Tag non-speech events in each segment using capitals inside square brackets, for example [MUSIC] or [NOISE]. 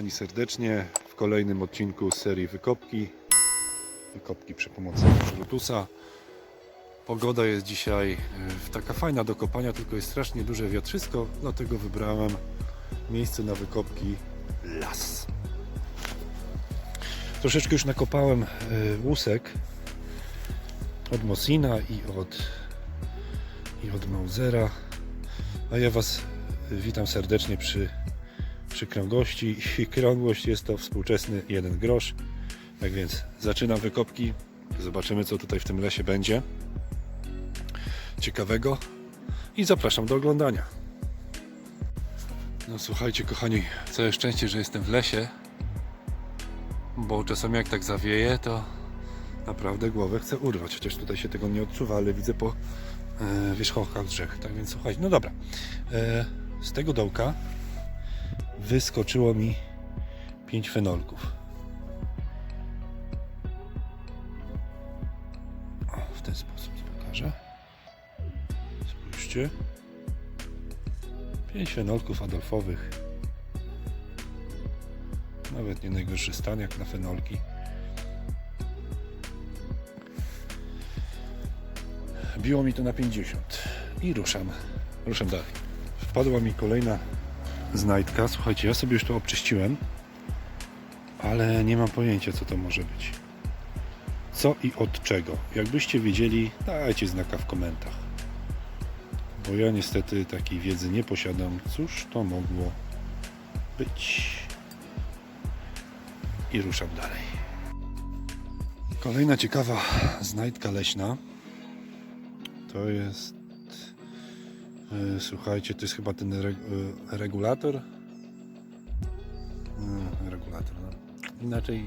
kochani serdecznie w kolejnym odcinku serii Wykopki. Wykopki przy pomocy Brutusa. Pogoda jest dzisiaj e, taka fajna do kopania, tylko jest strasznie duże wiatrzysko, dlatego wybrałem miejsce na wykopki las. Troszeczkę już nakopałem e, łusek od Mosina i od, i od Mausera. A ja Was witam serdecznie przy, przy krągłości. I krągłość jest to współczesny jeden grosz. Tak więc zaczynam wykopki. Zobaczymy, co tutaj w tym lesie będzie ciekawego. I zapraszam do oglądania. No słuchajcie, kochani, całe szczęście, że jestem w lesie. Bo czasami jak tak zawieje, to naprawdę głowę chcę urwać. Chociaż tutaj się tego nie odczuwa, ale widzę po e, wierzchołkach drzew. Tak więc słuchajcie, no dobra. E, z tego dołka wyskoczyło mi 5 fenolków. O, w ten sposób to pokażę. Spójrzcie. 5 fenolków adolfowych. Nawet nie najgorszy stan jak na fenolki. Biło mi to na 50 i ruszam. Ruszam dalej. Wpadła mi kolejna znajdka. Słuchajcie, ja sobie już to obczyściłem, ale nie mam pojęcia, co to może być. Co i od czego. Jakbyście wiedzieli, dajcie znaka w komentarzach. Bo ja niestety takiej wiedzy nie posiadam. Cóż to mogło być? I ruszam dalej. Kolejna ciekawa znajdka leśna. To jest. E, Słuchajcie, to jest chyba ten re, e, regulator. E, Regulator, no. Inaczej,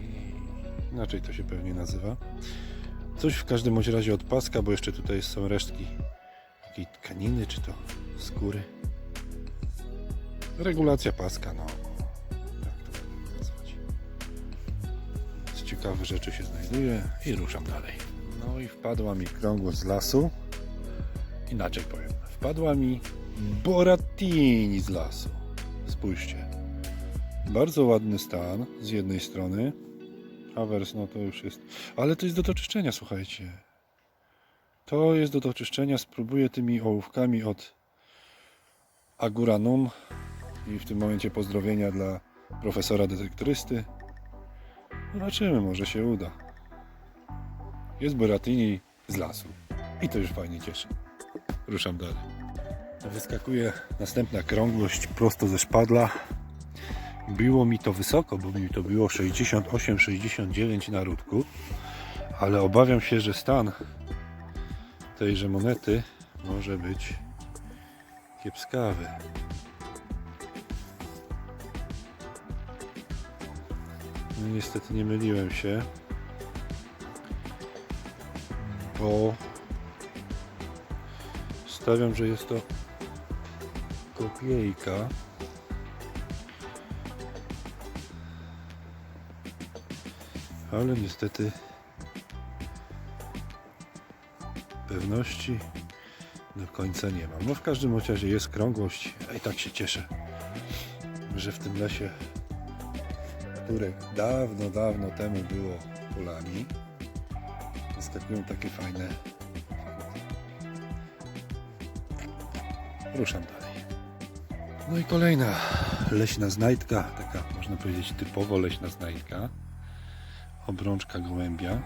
inaczej to się pewnie nazywa. Coś w każdym bądź razie od paska, bo jeszcze tutaj są resztki takiej tkaniny, czy to skóry. Regulacja paska, no. Jak to nazwać? Z ciekawe rzeczy się znajduje i ruszam dalej. No i wpadła mi krągłość z lasu. Inaczej powiem. Wpadła mi Boratini z lasu. Spójrzcie. Bardzo ładny stan z jednej strony. Awers, no to już jest. Ale to jest do doczyszczenia, słuchajcie. To jest do doczyszczenia. Spróbuję tymi ołówkami od Aguranum. I w tym momencie pozdrowienia dla profesora detektorysty. Zobaczymy, może się uda. Jest Boratini z lasu. I to już fajnie cieszy. Ruszam dalej. Wyskakuje następna krągłość prosto ze szpadla. Biło mi to wysoko, bo mi to było 68-69 na rudku. Ale obawiam się, że stan tejże monety może być kiepskawy. No niestety nie myliłem się, bo stawiam, że jest to kopiejka. Ale niestety pewności do końca nie mam. No w każdym razie jest krągłość, i tak się cieszę, że w tym lesie, które dawno, dawno temu było polami, wyskakują takie fajne Ruszam dalej. No i kolejna leśna znajdka, taka można powiedzieć typowo leśna znajdka. Obrączka gołębia.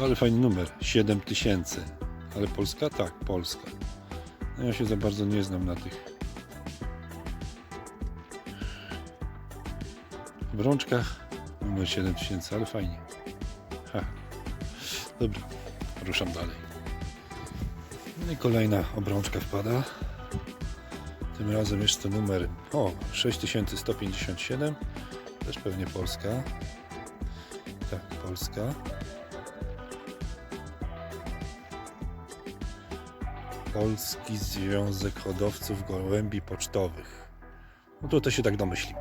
Ale fajny numer, 7000. Ale Polska? Tak, Polska. No ja się za bardzo nie znam na tych obrączkach. Numer 7000, ale fajnie. Ha. Dobra, ruszam dalej. No i kolejna obrączka wpada. Tym razem jest to numer o 6157. Też pewnie Polska. Tak, Polska. Polski Związek Hodowców Gołębi Pocztowych. No to, to się tak domyślim.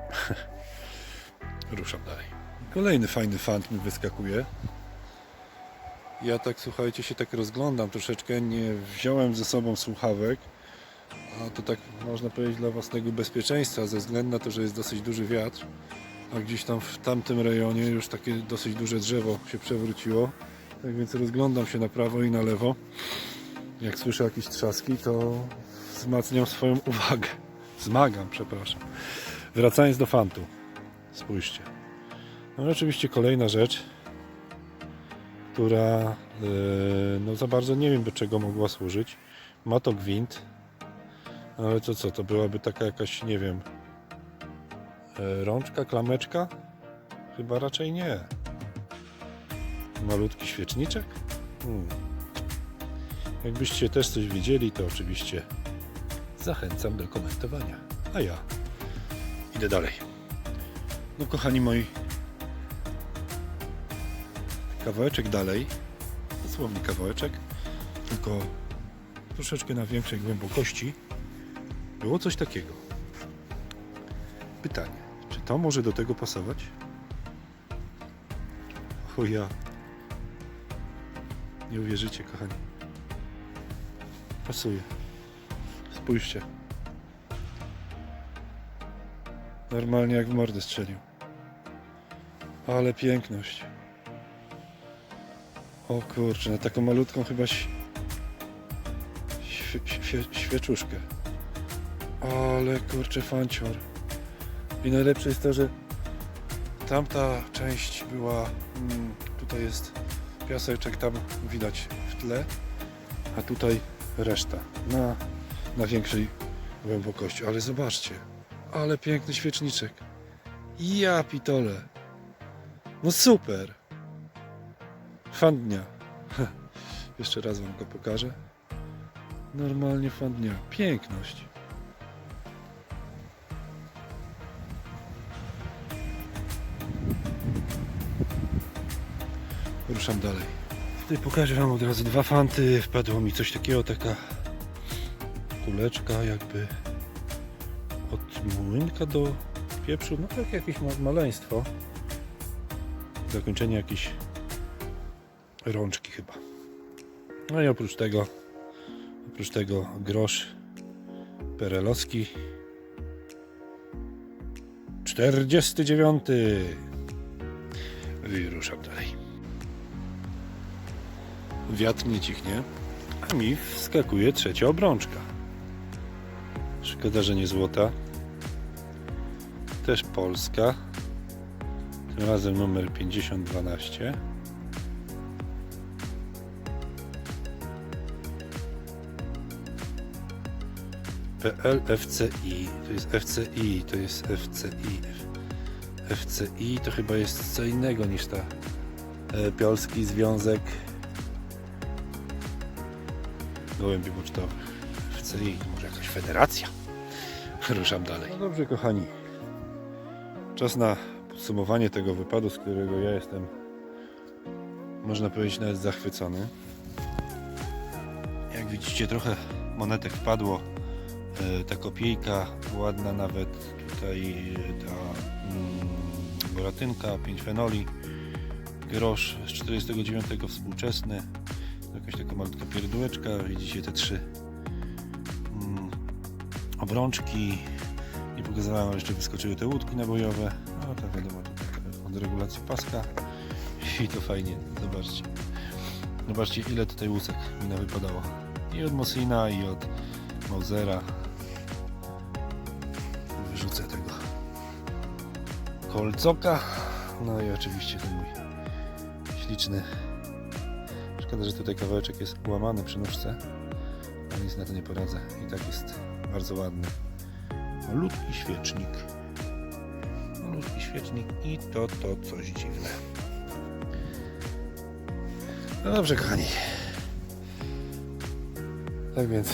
[LAUGHS] Ruszam dalej. Kolejny fajny fant mi wyskakuje. Ja tak słuchajcie się tak rozglądam troszeczkę, nie wziąłem ze sobą słuchawek, A to tak można powiedzieć dla własnego bezpieczeństwa, ze względu na to, że jest dosyć duży wiatr, a gdzieś tam w tamtym rejonie już takie dosyć duże drzewo się przewróciło. Tak więc rozglądam się na prawo i na lewo. Jak słyszę jakieś trzaski, to wzmacniam swoją [LAUGHS] uwagę. Zmagam, przepraszam. Wracając do fantu. Spójrzcie. No oczywiście kolejna rzecz, która yy, no za bardzo nie wiem do czego mogła służyć. Ma to gwint, ale to co, to byłaby taka jakaś, nie wiem, e, rączka, klameczka? Chyba raczej nie. Malutki świeczniczek? Hmm. Jakbyście też coś wiedzieli, to oczywiście zachęcam do komentowania. A ja idę dalej. No kochani moi, kawałeczek dalej, dosłownie kawałeczek, tylko troszeczkę na większej głębokości, było coś takiego. Pytanie, czy to może do tego pasować? O ja. Nie uwierzycie, kochani. Pasuje. Spójrzcie. Normalnie jak w mordę strzelił. Ale piękność. O kurczę, na taką malutką chyba świeczuszkę. Ale kurczę fancior. I najlepsze jest to, że tamta część była, mm, tutaj jest piaseczek, tam widać w tle, a tutaj reszta na, na większej głębokości. Ale zobaczcie, ale piękny świeczniczek. Ja pitole. No super. Fan dnia. [LAUGHS] Jeszcze raz wam go pokażę. Normalnie fan dnia. Piękność. Ruszam dalej. Tutaj pokażę Wam od razu dwa fanty. Wpadło mi coś takiego, taka kuleczka jakby od młynka do pieprzu. No tak jakieś ma maleństwo. Zakończenie jakieś rączki chyba. No i oprócz tego oprócz tego grosz perelowski 49 Wyruszam dalej. Wiatr nie cichnie, a mi wskakuje trzecia obrączka. Szkoda, że nie złota. Też polska. Tym razem numer 5012. PL FCI. To jest FCI, to jest FCI. FCI to chyba jest co innego niż ta e, Polski Związek Gołębi Pocztowych. FCI, może jakaś federacja. [LAUGHS] Ruszam dalej. No dobrze, kochani. Czas na podsumowanie tego wypadu, z którego ja jestem, można powiedzieć, nawet zachwycony. Jak widzicie, trochę monetek wpadło. E, Ta kopiejka ładna, nawet tutaj e, ta mm, boratynka, 5 fenoli, grosz z 49 współczesny, jakaś taka malutka pierdółeczka, widzicie te trzy mm, obrączki. Nie pokazałem, ale jeszcze wyskoczyły te łódki nabojowe. No to wiadomo, od regulacji paska. I to fajnie, zobaczcie. Zobaczcie ile tutaj łusek mi nawypadało. I od Mosina, i od Mausera. Wyrzucę tego kolcoka. No i oczywiście ten mój śliczny. Szkoda, że tutaj kawałeczek jest łamany przy nóżce. Ale nic na to nie poradzę. I tak jest bardzo ładny. Malutki świecznik. Malutki świecznik i to to coś dziwne. No dobrze, kochani. Tak więc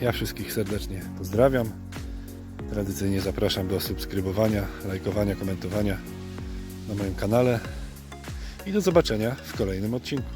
ja wszystkich serdecznie pozdrawiam. Tradycyjnie zapraszam do subskrybowania, lajkowania, komentowania na moim kanale. I do zobaczenia w kolejnym odcinku.